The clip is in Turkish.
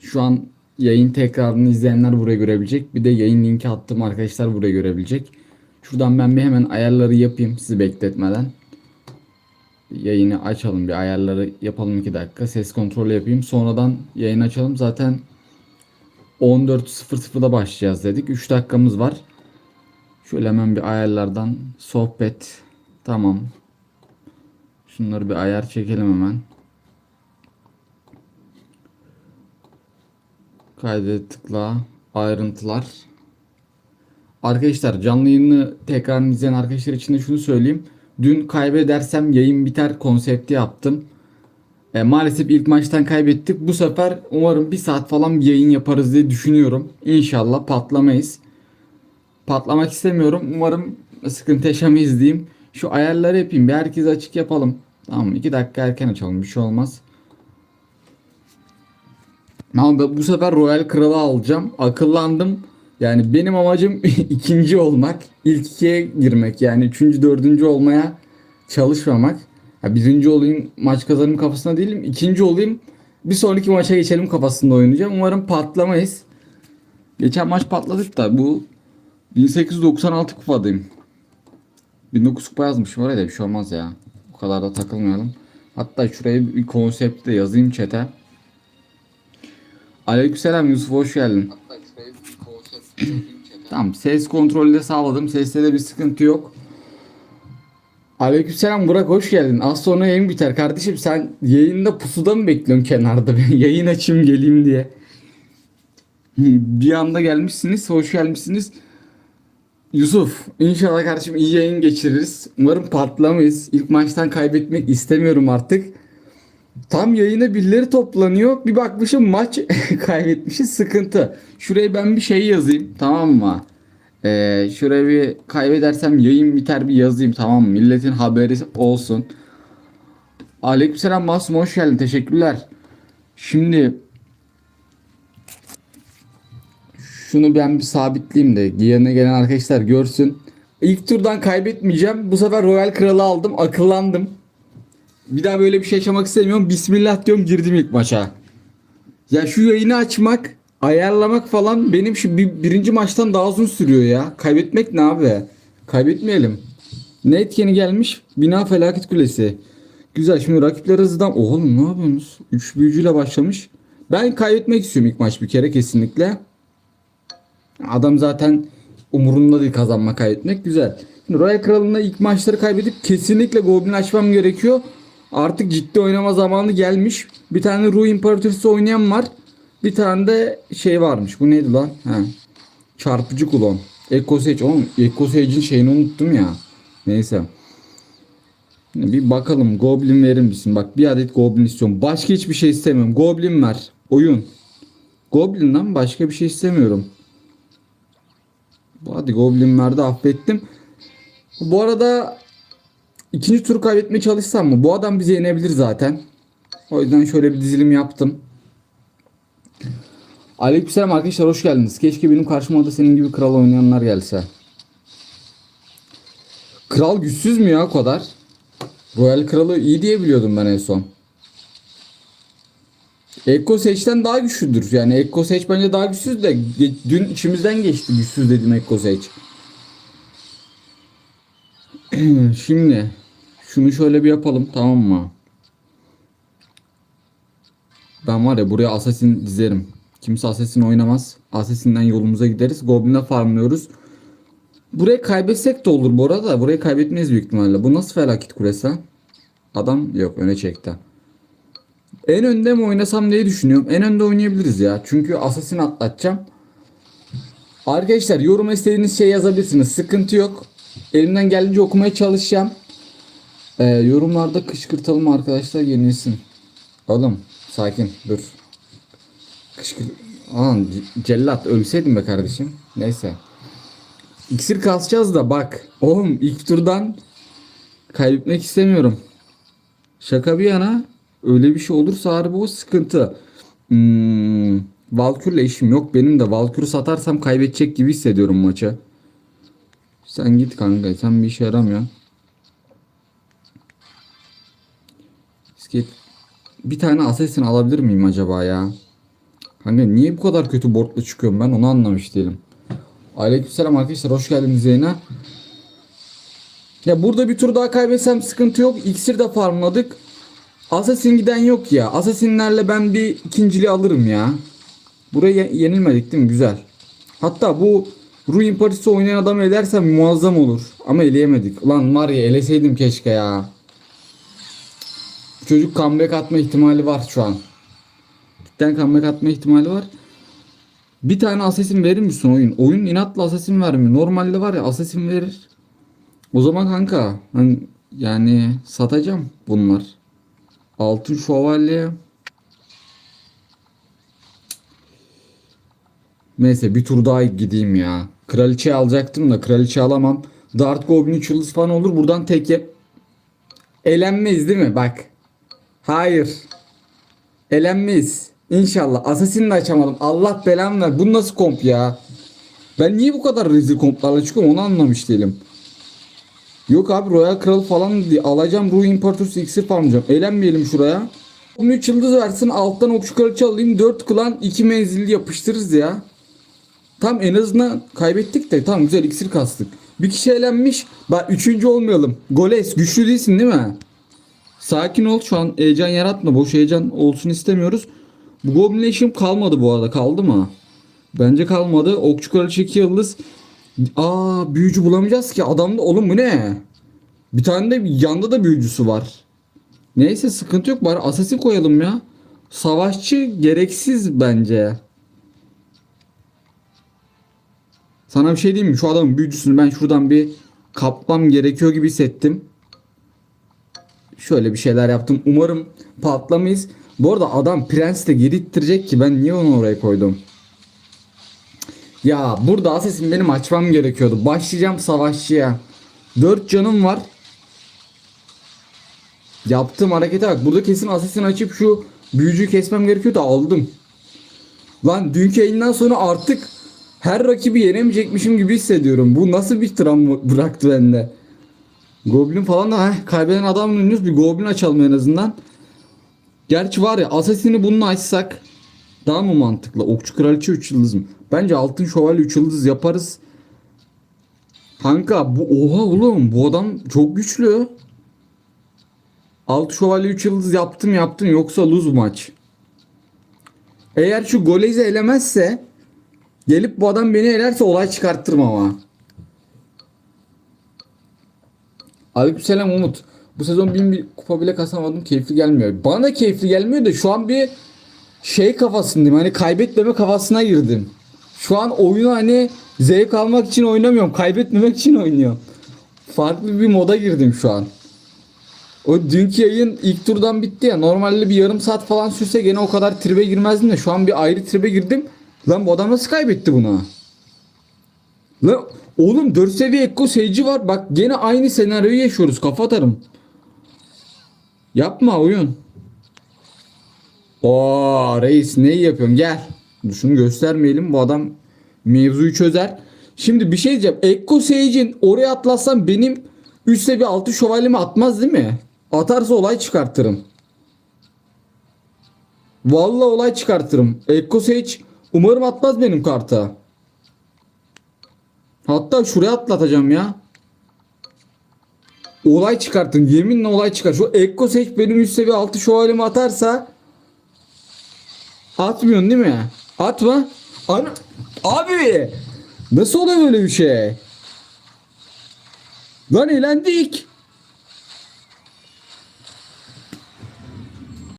Şu an yayın tekrarını izleyenler buraya görebilecek. Bir de yayın linki attım arkadaşlar buraya görebilecek. Şuradan ben bir hemen ayarları yapayım sizi bekletmeden. Yayını açalım bir ayarları yapalım 2 dakika. Ses kontrolü yapayım. Sonradan yayın açalım. Zaten 14.00'da başlayacağız dedik. 3 dakikamız var. Şöyle hemen bir ayarlardan sohbet. Tamam. Şunları bir ayar çekelim hemen. Kaydet tıkla. Ayrıntılar. Arkadaşlar canlı yayını tekrar izleyen arkadaşlar için de şunu söyleyeyim. Dün kaybedersem yayın biter konsepti yaptım. E, maalesef ilk maçtan kaybettik. Bu sefer umarım bir saat falan bir yayın yaparız diye düşünüyorum. İnşallah patlamayız. Patlamak istemiyorum. Umarım sıkıntı yaşamayız diyeyim. Şu ayarları yapayım. Bir herkes açık yapalım. Tamam mı? 2 dakika erken açalım. Bir şey olmaz. Ama bu sefer Royal Kral'ı alacağım. Akıllandım. Yani benim amacım ikinci olmak. İlk ikiye girmek. Yani üçüncü, dördüncü olmaya çalışmamak. Ya birinci olayım maç kazanım kafasında değilim. İkinci olayım bir sonraki maça geçelim kafasında oynayacağım. Umarım patlamayız. Geçen maç patladık da bu 1896 kupadayım. 1900 kupa yazmışım oraya da bir şey olmaz ya. O kadar da takılmayalım. Hatta şuraya bir konsept de yazayım chat'e. Aleykümselam Yusuf hoş geldin. Tamam ses kontrolü de sağladım. Seste de bir sıkıntı yok. Aleykümselam Burak hoş geldin. Az sonra yayın biter. Kardeşim sen yayında pusuda mı bekliyorsun kenarda? Ben yayın açayım geleyim diye. Bir anda gelmişsiniz. Hoş gelmişsiniz. Yusuf inşallah kardeşim iyi yayın geçiririz. Umarım patlamayız. İlk maçtan kaybetmek istemiyorum artık. Tam yayına birileri toplanıyor. Bir bakmışım maç kaybetmişiz sıkıntı. Şuraya ben bir şey yazayım tamam mı? Ee, şuraya bir kaybedersem yayın biter bir yazayım tamam mı? Milletin haberi olsun. Aleykümselam Masum hoş geldin teşekkürler. Şimdi şunu ben bir sabitleyeyim de yerine gelen arkadaşlar görsün. İlk turdan kaybetmeyeceğim. Bu sefer Royal Kral'ı aldım. Akıllandım. Bir daha böyle bir şey yaşamak istemiyorum. Bismillah diyorum girdim ilk maça. Ya şu yayını açmak, ayarlamak falan benim şu bir, birinci maçtan daha uzun sürüyor ya. Kaybetmek ne abi? Kaybetmeyelim. Ne etkeni gelmiş? Bina felaket kulesi. Güzel şimdi rakipler hızlıdan... Oğlum ne yapıyorsunuz? Üç büyücüyle başlamış. Ben kaybetmek istiyorum ilk maç bir kere kesinlikle. Adam zaten umurunda değil kazanma kaybetmek. Güzel. Şimdi Royal Kralı'nda ilk maçları kaybedip kesinlikle Goblin açmam gerekiyor. Artık ciddi oynama zamanı gelmiş. Bir tane Ruh İmparatoriçesi oynayan var. Bir tane de şey varmış. Bu neydi lan? Ha. Çarpıcı kulon. Echo Sage. Oğlum Echo Sage'in şeyini unuttum ya. Neyse. Bir bakalım. Goblin verir misin? Bak bir adet Goblin istiyorum. Başka hiçbir şey istemiyorum. Goblin ver. Oyun. Goblin'den başka bir şey istemiyorum. Hadi Goblin verdi affettim. Bu arada ikinci tur kaybetmeye çalışsam mı? Bu adam bizi yenebilir zaten. O yüzden şöyle bir dizilim yaptım. Aleykümselam arkadaşlar hoş geldiniz. Keşke benim karşıma da senin gibi kral oynayanlar gelse. Kral güçsüz mü ya o kadar? Royal kralı iyi diye biliyordum ben en son. Ekko Sage'den daha güçlüdür. Yani Ekko Sage bence daha güçsüz de dün içimizden geçti güçsüz dedim Ekko Sage. Şimdi şunu şöyle bir yapalım tamam mı? Ben var ya buraya Assassin dizerim. Kimse Assassin oynamaz. Assassin'den yolumuza gideriz. Goblin'e farmlıyoruz. Burayı kaybetsek de olur bu arada. Burayı kaybetmeyiz büyük ihtimalle. Bu nasıl felaket kulesi? Adam yok öne çekti. En önde mi oynasam diye düşünüyorum. En önde oynayabiliriz ya. Çünkü Assassin atlatacağım. Arkadaşlar yorum istediğiniz şey yazabilirsiniz. Sıkıntı yok. Elimden geldiğince okumaya çalışacağım. Ee, yorumlarda kışkırtalım arkadaşlar yenilsin. Oğlum sakin dur. Kışkır... Aman cellat ölseydin be kardeşim. Neyse. İksir kasacağız da bak. Oğlum ilk turdan kaybetmek istemiyorum. Şaka bir yana öyle bir şey olursa harbi o sıkıntı. Hmm, Valkür'le işim yok. Benim de Valkür'ü satarsam kaybedecek gibi hissediyorum maçı. Sen git kanka. Sen bir işe yaramıyorsun. Skate. Bir tane assassin alabilir miyim acaba ya? Kanka niye bu kadar kötü boardla çıkıyorum ben onu anlamış değilim. Aleykümselam arkadaşlar hoş geldiniz yayına. Ya burada bir tur daha kaybetsem sıkıntı yok. İksir de farmladık. Assassin giden yok ya. Assassinlerle ben bir ikinciliği alırım ya. Buraya ye- yenilmedik değil mi? Güzel. Hatta bu Ruin Paris'i oynayan adamı elersem muazzam olur. Ama eleyemedik. Ulan var eleseydim keşke ya. Çocuk comeback atma ihtimali var şu an. Cidden comeback atma ihtimali var. Bir tane assassin verir misin oyun? Oyun inatla assassin vermiyor. Normalde var ya assassin verir. O zaman kanka ben yani satacağım bunlar. Altın şövalye. Neyse bir tur daha gideyim ya. Kraliçe alacaktım da kraliçe alamam. Dart Goblin 3 yıldız falan olur. Buradan tek yap. Elenmeyiz değil mi? Bak. Hayır. Elenmeyiz. İnşallah. Assassin'i de açamadım. Allah belamı ver. Bu nasıl komp ya? Ben niye bu kadar rezil komplarla çıkıyorum onu anlamış değilim. Yok abi Royal Kral falan diye alacağım Ruh İmparatorluğu iksir farmlayacağım. Eğlenmeyelim şuraya. 13 yıldız versin alttan okçu kraliçe alayım 4 klan 2 menzilli yapıştırırız ya. Tam en azından kaybettik de tam güzel iksir kastık. Bir kişi eğlenmiş. Bak üçüncü olmayalım. Goles güçlü değilsin değil mi? Sakin ol şu an heyecan yaratma. Boş heyecan olsun istemiyoruz. Bu Goblin Leşim kalmadı bu arada. Kaldı mı? Bence kalmadı. Okçu kraliçe 2 yıldız. Aa büyücü bulamayacağız ki. Adamda oğlum bu ne? Bir tane de yanda da büyücüsü var. Neyse sıkıntı yok bari asasin koyalım ya. Savaşçı gereksiz bence. Sana bir şey diyeyim mi? Şu adamın büyücüsünü ben şuradan bir kapmam gerekiyor gibi hissettim. Şöyle bir şeyler yaptım. Umarım patlamayız. Bu arada adam prens de geri ki ben niye onu oraya koydum? Ya burada asesin benim açmam gerekiyordu. Başlayacağım savaşçıya. 4 canım var. Yaptığım harekete bak. Burada kesin asesin açıp şu büyücüyü kesmem gerekiyor da aldım. Lan dünkü yayından sonra artık her rakibi yenemeyecekmişim gibi hissediyorum. Bu nasıl bir travma bıraktı bende. Goblin falan da heh, kaybeden adamla oynuyoruz. Bir goblin açalım en azından. Gerçi var ya asasini bununla açsak daha mı mantıklı? Okçu kraliçe 3 yıldız mı? Bence altın şövalye 3 yıldız yaparız. Kanka bu oha oğlum bu adam çok güçlü. Altı şövalye 3 yıldız yaptım yaptım yoksa lose maç. Eğer şu Golez'i elemezse gelip bu adam beni elerse olay çıkarttırım ama. Aleykümselam Umut. Bu sezon bin bir kupa bile kasamadım. Keyifli gelmiyor. Bana da keyifli gelmiyor da şu an bir şey kafasındayım. Hani kaybetmeme kafasına girdim. Şu an oyunu hani zevk almak için oynamıyorum. Kaybetmemek için oynuyorum. Farklı bir moda girdim şu an. O dünkü yayın ilk turdan bitti ya. Normalde bir yarım saat falan sürse gene o kadar tribe girmezdim de şu an bir ayrı tribe girdim. Lan bu adam nasıl kaybetti bunu? Lan oğlum 4 seviye Ekko Sage'i var. Bak gene aynı senaryoyu yaşıyoruz. Kafa atarım. Yapma oyun. Oo reis neyi yapıyorsun gel. Şunu göstermeyelim bu adam mevzuyu çözer. Şimdi bir şey diyeceğim. Ekko Sage'in oraya atlarsam benim üst seviye 6 şövalyemi atmaz değil mi? Atarsa olay çıkartırım. Vallahi olay çıkartırım. Ekko Sage umarım atmaz benim karta. Hatta şuraya atlatacağım ya. Olay çıkartın. Yeminle olay çıkar. Şu Ekko Sage benim üst seviye 6 şövalyemi atarsa Atmıyorsun değil mi? Atma. Ana... Abi! Nasıl oluyor böyle bir şey? Lan eğlendik.